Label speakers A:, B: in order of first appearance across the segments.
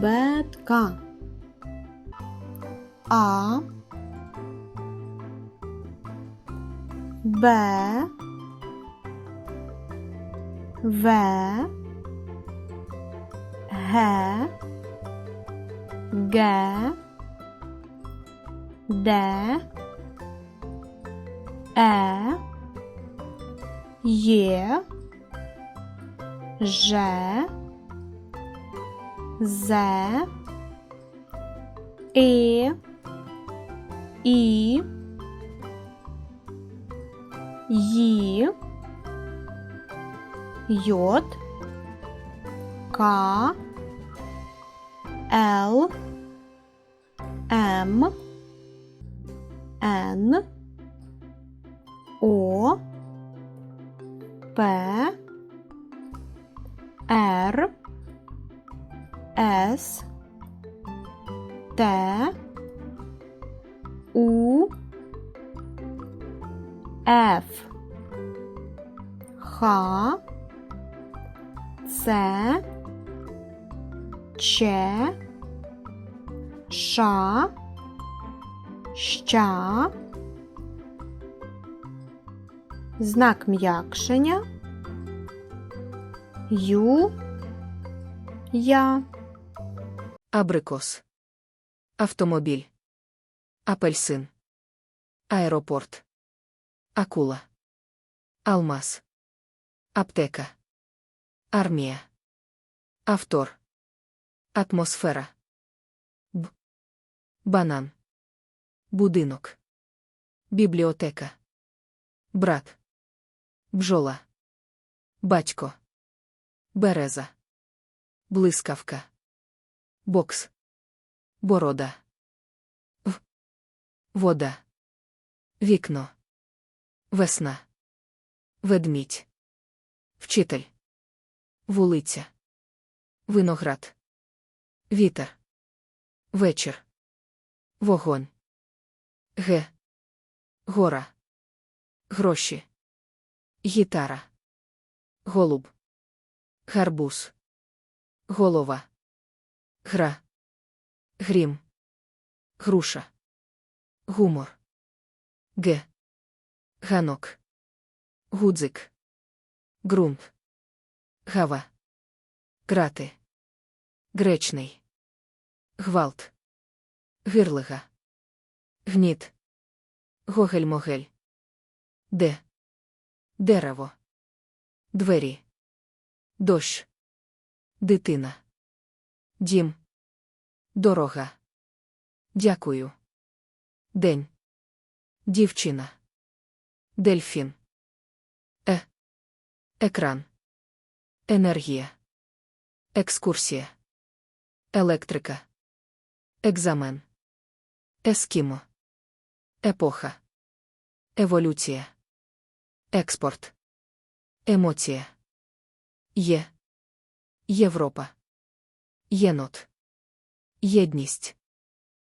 A: Абетка. А. Б. В. Г. Г. Д. Е. Є. Ж. З. І. І. Ї. Йод. К. Л. М. Н. О. П. Р. С. Т. У. Ф. Х. С. Ч. Ш. Ща. Знак м'якшення. Ю. Я.
B: Абрикос. Автомобіль. Апельсин. Аеропорт. Акула. Алмаз. Аптека. Армія. Автор. Атмосфера. Б. Банан. Будинок. Бібліотека. Брат. Бжола. Батько. Береза. Блискавка. Бокс. Борода. В. Вода. Вікно. Весна. Ведмідь. Вчитель. Вулиця. Виноград. Вітер. Вечір. Вогонь. Г. Гора. Гроші. Гітара. Голуб. Гарбуз. Голова. Гра. Грім. Груша. Гумор. Г. Ганок. Гудзик. Ґрунт. Гава. Грати. Гречний. Гвалт. Гирлига. Гніт. Гогель-могель. Де. Дерево. Двері. Дощ. Дитина. Дім. Дорога. Дякую. День. Дівчина. Дельфін. Е. Екран. Енергія. Екскурсія. Електрика. Екзамен. Ескімо. Епоха. Еволюція. Експорт. Емоція. Є. Європа. Єнот. Єдність.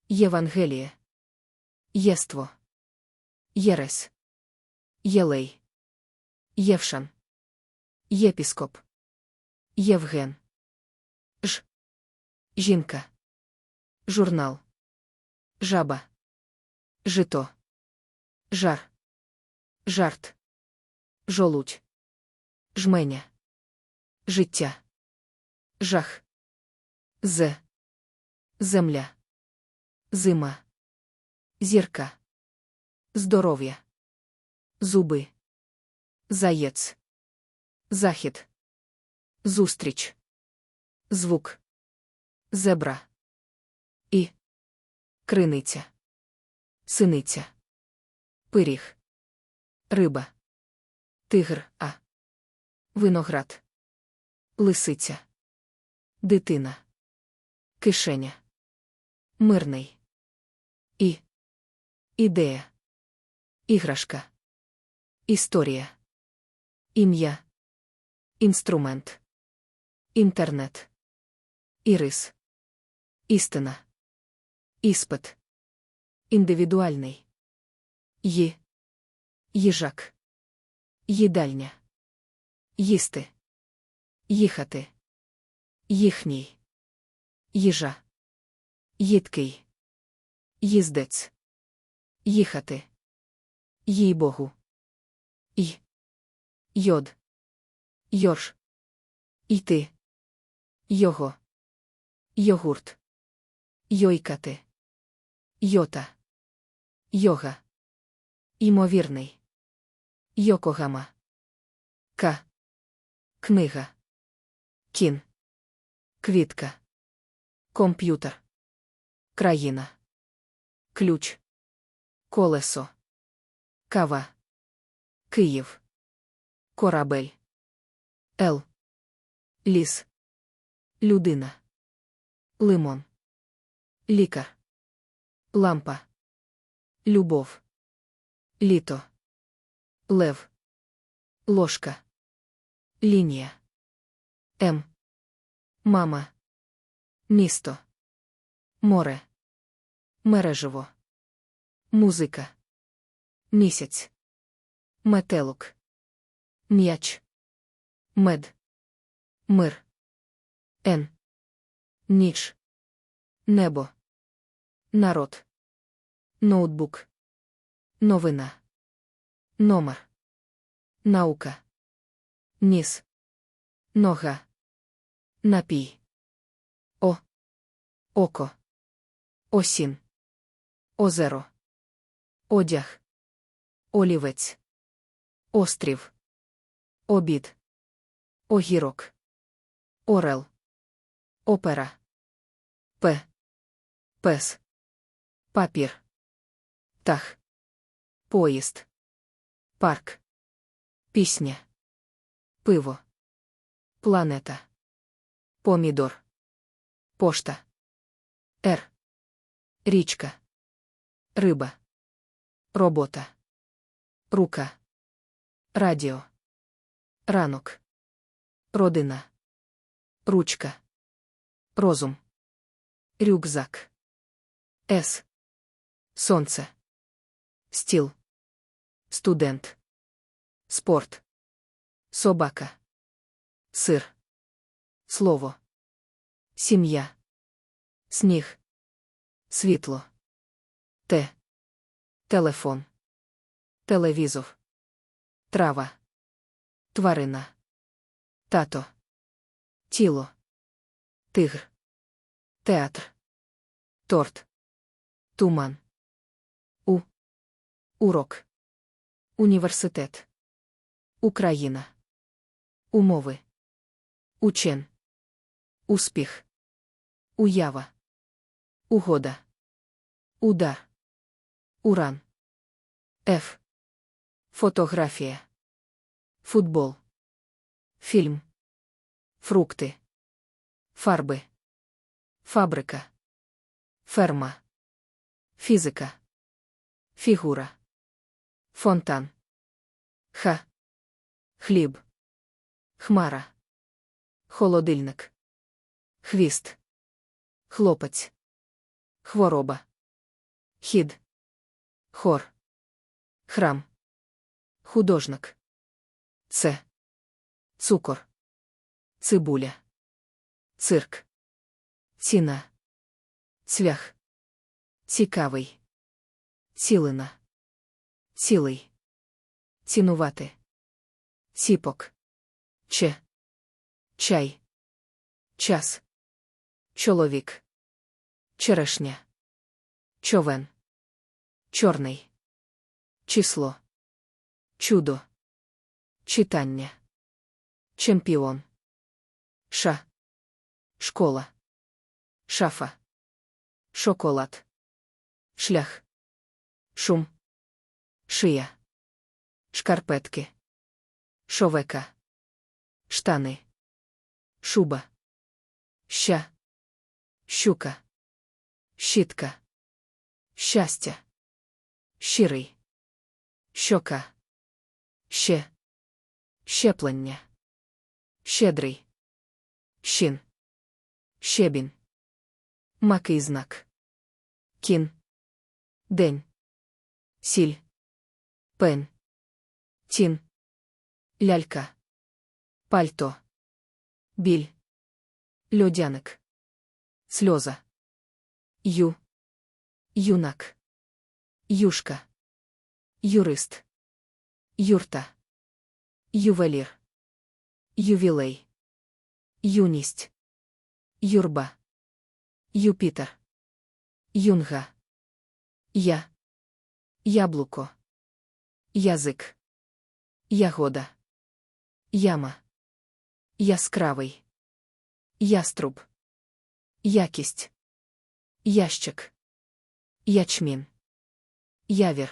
B: Євангеліє. Єство. Єрес. Єлей. Євшан. Єпіскоп. Євген. Ж. Жінка. Журнал. Жаба. Жито. Жар. Жарт. Жолудь. Жменя. Життя. Жах. З. Земля. Зима. Зірка. Здоров'я. Зуби. Заєць. Захід. Зустріч. Звук. Зебра. І. Криниця. Синиця. Пиріг. Риба. Тигр А. Виноград. Лисиця. Дитина. Кишеня. Мирний. І. Ідея. Іграшка. Історія. Ім'я. Інструмент. Інтернет. Ірис. Істина. Іспит. Індивідуальний. Ї. Їжак. Їдальня. Їсти. Їхати. Їхній. Їжа. Їдкий. Їздець. Їхати. Їй Богу. Й. Йод. Йорш. Йти. Його. Йогурт. Йойкати. Йота. Йога. Імовірний. Йокогама. К. Книга. Кін. Квітка. Комп'ютер. Країна. Ключ. Колесо. Кава. Київ. Корабель. Л. Ліс. Людина. Лимон. Лікар. Лампа. Любов. Літо. Лев. Ложка. Лінія. М. Мама. Місто. Море. Мережево. Музика. Місяць. Метелок. М'яч. Мед. Мир. Н. Ніч. Небо. Народ. Ноутбук. Новина. Номер. Наука. Ніс. Нога. Напій. О. Око. Осін. Озеро. Одяг. Олівець. Острів. Обід. Огірок. Орел. Опера. П. Пес. Папір. Тах. Поїзд. Парк. Пісня. Пиво. Планета. Помідор. Пошта. Р. Річка. Риба. Робота. Рука. Радіо. Ранок. Родина. Ручка. Розум. Рюкзак. С. Сонце. Стіл. Студент. Спорт. Собака. Сир. Слово. Сім'я. Сніг. Світло. Те. Телефон. Телевізор. Трава. Тварина. Тато. Тіло. Тигр. Театр. Торт. Туман. У. Урок. Університет. Україна. Умови. Учен. Успіх. Уява. Угода. Удар. Уран. Ф. Фотографія. Футбол. Фільм. Фрукти. Фарби. Фабрика. Ферма. Фізика. Фігура. Фонтан. Ха. Хліб. Хмара. Холодильник. Хвіст. Хлопець. Хвороба. Хід. Хор. Храм. Художник. Це. Цукор. Цибуля. Цирк. Ціна. Цвях. Цікавий. Цілина. Цілий. Цінувати. Ціпок. Че. Чай. Час. Чоловік. Черешня. Човен. Чорний. Число. Чудо. Читання. Чемпіон. Ша. Школа. Шафа. Шоколад. Шлях. Шум. Шия. Шкарпетки. Шовека. Штани. Шуба. Ща. Щука. Щітка. Щастя. Щирий. Щока. Ще. Щеплення. Щедрий. Щін. Щебін. Макий знак. Кін. День. Сіль. Пен. Тін. Лялька. Пальто. Біль. Льодяник. Сльоза. Ю. Юнак. Юшка. Юрист. Юрта. Ювелір. Ювілей. Юність. Юрба. Юпітер. Юнга. Я. Яблуко. Язик. Ягода. Яма. Яскравий. Яструб. Якість. Ящик. Ячмін. Явір.